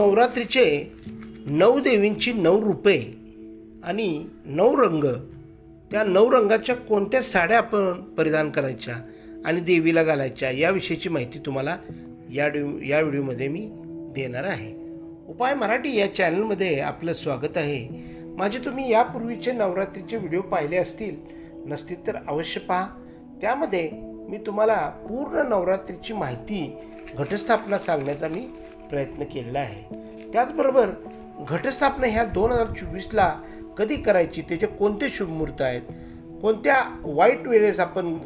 नवरात्रीचे नऊ देवींची नऊ रूपे आणि नऊ रंग. त्या नऊ रंगाच्या कोणत्या साड्या आपण परिधान करायच्या आणि देवीला घालायच्या याविषयीची माहिती तुम्हाला या डिओ या व्हिडिओमध्ये मी देणार आहे. उपाय मराठी या चॅनलमध्ये आपलं स्वागत आहे. माझे तुम्ही यापूर्वीचे नवरात्रीचे व्हिडिओ पाहिले असतील नसतील तर अवश्य पहा. त्यामध्ये मी तुम्हाला पूर्ण नवरात्रीची माहिती घटस्थापना सांगण्याचा मी प्रयत्न केलेला आहे. त्याचबरोबर घटस्थापना ह्या दोन हजार चोवीसला कधी करायची? त्याचे कोणते शुभमुहूर्त आहेत? कोणत्या वाईट वेळेस आपण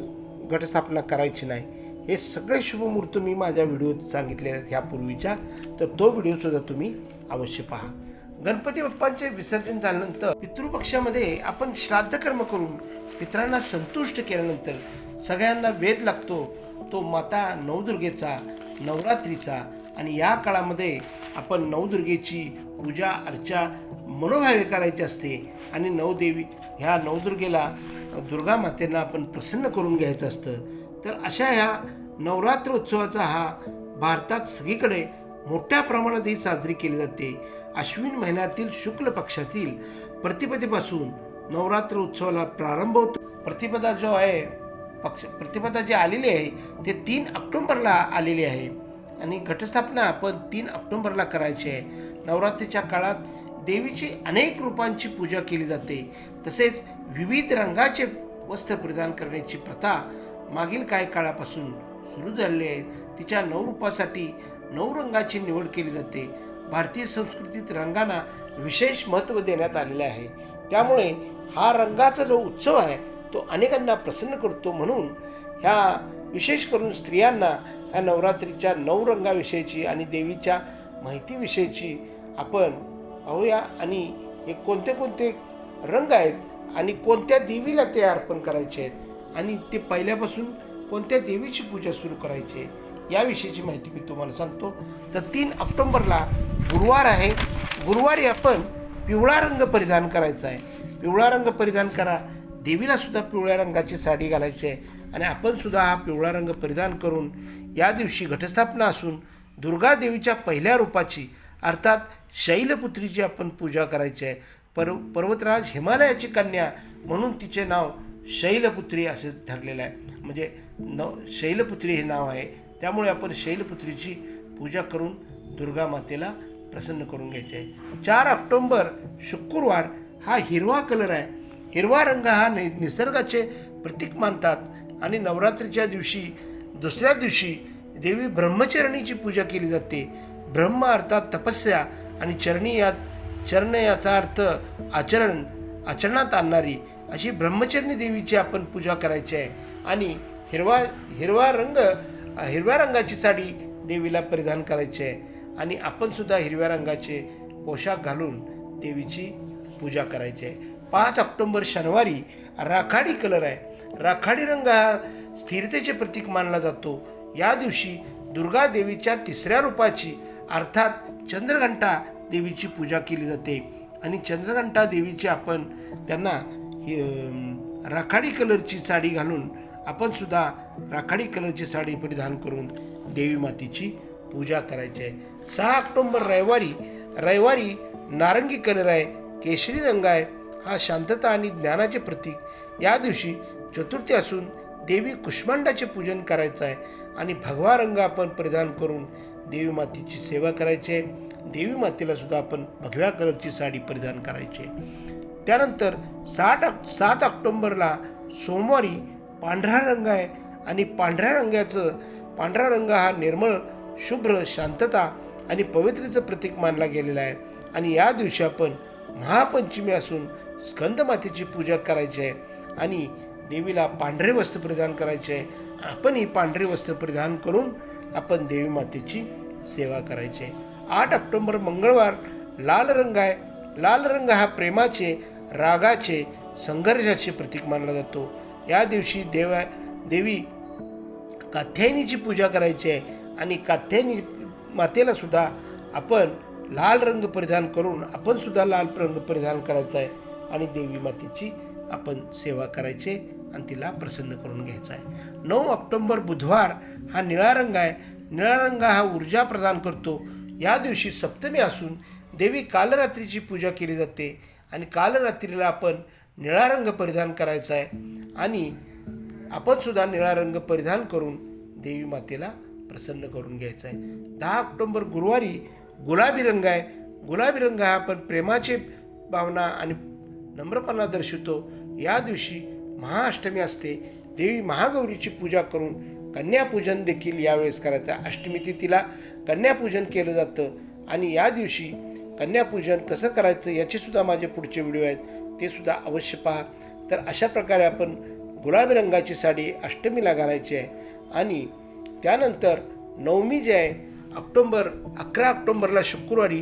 घटस्थापना करायची नाही? हे सगळे शुभमुहूर्त मी माझ्या व्हिडिओत सांगितलेले आहेत ह्यापूर्वीच्या. तर तो व्हिडिओसुद्धा तुम्ही अवश्य पहा. गणपती बाप्पांचे विसर्जन झाल्यानंतर पितृपक्षामध्ये आपण श्राद्ध कर्म करून पितरांना संतुष्ट केल्यानंतर सगळ्यांना वेध लागतो. तो माता नवदुर्गेचा नवरात्रीचा आणि या काळामध्ये आपण नवदुर्गेची पूजा अर्चा मनोभावे करायची असते आणि नवदेवी ह्या नवदुर्गेला दुर्गा मातेंना आपण प्रसन्न करून घ्यायचं असतं. तर अशा ह्या नवरात्र उत्सवाचा हा भारतात सगळीकडे मोठ्या प्रमाणात ही साजरी केली जाते. अश्विन महिन्यातील शुक्ल पक्षातील प्रतिपदेपासून नवरात्र उत्सवाला प्रारंभ होतो. प्रतिपदा जो आहे पक्ष प्रतिपदा जी आलेली आहे ते तीन ऑक्टोंबरला आलेली आहे. आणि घटस्थापना आपण तीन ऑक्टोंबरला करायची आहे. नवरात्रीच्या काळात देवीची अनेक रूपांची पूजा केली जाते. तसेच विविध रंगाचे वस्त्र परिधान करण्याची प्रथा मागील काही काळापासून सुरू झालेली आहे. तिच्या नऊ रूपासाठी नऊ रंगाची निवड केली जाते. भारतीय संस्कृतीत रंगांना विशेष महत्त्व देण्यात आलेले आहे. त्यामुळे हा रंगाचा जो उत्सव आहे तो अनेकांना प्रसन्न करतो म्हणून ह्या विशेष करून स्त्रियांना ह्या नवरात्रीच्या नऊ रंगाविषयीची आणि देवीच्या माहितीविषयीची आपण पाहूया आणि हे कोणते कोणते रंग आहेत आणि कोणत्या देवीला ते अर्पण करायचे आहेत आणि ते पहिल्यापासून कोणत्या देवीची पूजा सुरू करायची आहे याविषयीची माहिती मी तुम्हाला सांगतो. तर तीन ऑक्टोंबरला गुरुवार आहे. गुरुवारी आपण पिवळा रंग परिधान करायचा आहे. पिवळा रंग परिधान करा. देवीला सुद्धा पिवळ्या रंगाची साडी घालायची आहे. आणि आपणसुद्धा हा पिवळा रंग परिधान करून या दिवशी घटस्थापना असून दुर्गा देवीच्या पहिल्या रूपाची अर्थात शैलपुत्रीची आपण पूजा करायची आहे. पर्व पर्वतराज हिमालयाची कन्या म्हणून तिचे नाव शैलपुत्री असे ठरलेलं आहे. म्हणजे न शैलपुत्री हे नाव आहे. त्यामुळे आपण शैलपुत्रीची पूजा करून दुर्गा मातेला प्रसन्न करून घ्यायचे आहे. चार ऑक्टोंबर शुक्रवार हा हिरवा कलर आहे. हिरवा रंग हा नि निसर्गाचे प्रतीक मानतात. आणि नवरात्रीच्या दिवशी दुसऱ्या दिवशी देवी ब्रह्मचरणीची पूजा केली जाते. ब्रह्म अर्थात तपस्या आणि चरणी या चरण याचा अर्थ आचरण आचरणात आणणारी अशी ब्रह्मचरणी देवीची आपण पूजा करायची आहे. आणि हिरवा हिरवा रंग हिरव्या रंगाची साडी देवीला परिधान करायची आहे. आणि आपणसुद्धा हिरव्या रंगाचे पोशाख घालून देवीची पूजा करायची आहे. पाच ऑक्टोंबर शनिवारी राखाडी कलर आहे. राखाडी रंग हा स्थिरतेचे प्रतीक मानला जातो. या दिवशी दुर्गा देवीच्या तिसऱ्या रूपाची अर्थात चंद्रघंटा देवीची पूजा केली जाते. आणि चंद्रघंटा देवीची आपण त्यांना राखाडी कलरची साडी घालून आपण सुद्धा राखाडी कलरची साडी परिधान करून देवी मातेची पूजा करायची आहे. सहा ऑक्टोंबर रविवारी रविवारी नारंगी कलर आहे केशरी रंग आहे. हा शांतता आणि ज्ञानाचे प्रतीक. या दिवशी चतुर्थी असून देवी कुष्मांडाचे पूजन करायचं आहे आणि भगवा रंग आपण परिधान करून देवी मातेची सेवा करायची आहे. देवी मातेला सुद्धा आपण भगव्या कलरची साडी परिधान करायची आहे. त्यानंतर साठ सात ऑक्टोंबरला सोमवारी पांढरा रंग आहे आणि पांढऱ्या रंगाचं पांढरा रंग हा निर्मळ शुभ्र शांतता आणि पवित्रेचं प्रतीक मानला गेलेला आहे. आणि या दिवशी आपण महापंचमी असून स्कंदमातेची पूजा करायची आहे. आणि देवीला पांढरे वस्त्र परिधान करायचे आहे. आपण ही पांढरे वस्त्र परिधान करून आपण देवी मातेची सेवा करायची आहे. आठ ऑक्टोंबर मंगळवार लाल रंग आहे. लाल रंग हा प्रेमाचे रागाचे संघर्षाचे प्रतीक मानला जातो. या दिवशी देवा देवी कात्यायनीची पूजा करायची आहे आणि कात्यायनी मातेला सुद्धा आपण लाल रंग परिधान करून आपण सुद्धा लाल रंग परिधान करायचा आहे आणि देवी मातेची आपण सेवा करायची आहे. आणि तिला प्रसन्न करून घ्यायचा आहे. नऊ ऑक्टोंबर बुधवार हा निळा रंग आहे. निळा रंग हा ऊर्जा प्रदान करतो. या दिवशी सप्तमी असून देवी कालरात्रीची पूजा केली जाते आणि कालरात्रीला आपण निळा रंग परिधान करायचा आहे आणि आपणसुद्धा निळा रंग परिधान करून देवी मातेला प्रसन्न करून घ्यायचा आहे. दहा ऑक्टोंबर गुरुवारी गुलाबी रंग आहे. गुलाबी रंग हा आपण प्रेमाची भावना आणि नम्रपणा दर्शवतो. या दिवशी महाअष्टमी असते देवी महागौरीची पूजा करून कन्यापूजन देखील यावेळेस करायचं. अष्टमी तिथीला कन्यापूजन केलं जातं आणि या दिवशी कन्यापूजन कसं करायचं याचेसुद्धा माझे पुढचे व्हिडिओ आहेत ते सुद्धा अवश्य पहा. तर अशा प्रकारे आपण गुलाबी रंगाची साडी अष्टमीला घालायची आहे आणि त्यानंतर नवमी जे आहे ऑक्टोंबर अकरा ऑक्टोंबरला शुक्रवारी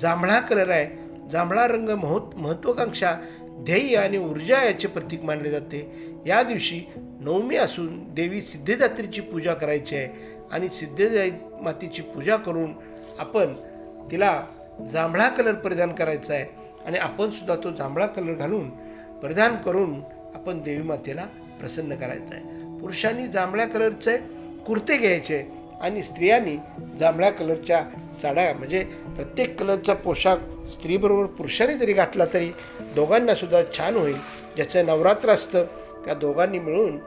जांभळा कलर आहे. जांभळा रंग महत् महत्त्वाकांक्षा ध्येय आणि ऊर्जा याचे प्रतीक मानले जाते. या दिवशी नवमी असून देवी सिद्धेदात्रीची पूजा करायची आहे आणि सिद्धेदाई मातेची पूजा करून आपण तिला जांभळा कलर परिधान करायचा आहे आणि आपणसुद्धा तो जांभळा कलर घालून परिधान करून आपण देवी मातेला प्रसन्न करायचं आहे. पुरुषांनी जांभळ्या कलरचे कुर्ते घ्यायचे आणि स्त्रियांनी जांभळ्या कलरच्या साड्या म्हणजे प्रत्येक कलरचा पोशाख स्त्रीबरोबर पुरुषांनी जरी घातला तरी दोघांना सुद्धा छान होईल. ज्याचं नवरात्र असतं त्या दोघांनी मिळून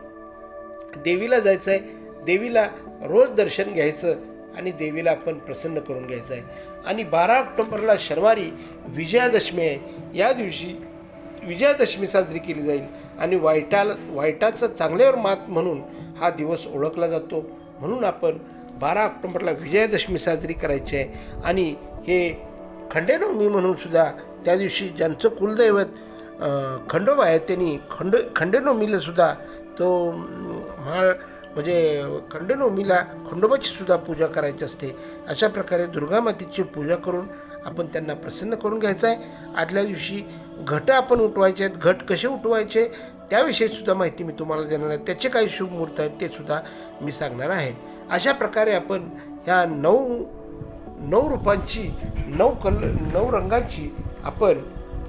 देवीला जायचं आहे देवीला रोज दर्शन घ्यायचं आणि देवीला आपण प्रसन्न करून घ्यायचं आहे आणि बारा ऑक्टोबरला शनिवारी विजयादशमी आहे. या दिवशी विजयादशमी साजरी केली जाईल. आणि वाईटाला वाईटाचं चांगल्यावर मात म्हणून हा दिवस ओळखला जातो. म्हणून आपण बारा ऑक्टोबरला विजयादशमी साजरी करायची आहे. आणि हे खंडेनवमी म्हणून सुद्धा त्या दिवशी ज्यांचं कुलदैवत खंडोबा आहे त्यांनी खंड खंडेनवमीला सुद्धा तो अं, माळ म्हणजे खंडेनवमीला खंडोबाची सुद्धा पूजा करायची असते. अशा प्रकारे दुर्गा मातेची पूजा करून आपण त्यांना प्रसन्न करून घ्यायचं आहे. आदल्या दिवशी घटं आपण उठवायचे आहेत. घट कसे उठवायचे त्याविषयी सुद्धा माहिती मी तुम्हाला देणार आहे. त्याचे काही शुभ मुहूर्त आहेत ते सुद्धा मी सांगणार आहे. अशा प्रकारे आपण ह्या नऊ नऊ रूपांची नऊ कल नऊ रंगांची आपण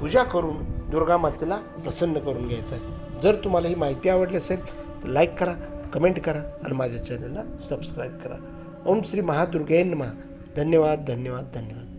पूजा करून दुर्गा मातेला प्रसन्न करून घ्यायचं आहे. जर तुम्हाला ही माहिती आवडली असेल तर लाईक करा कमेंट करा आणि माझ्या चॅनलला सबस्क्राईब करा. ओम श्री महादुर्गेन महा धन्यवाद धन्यवाद धन्यवाद.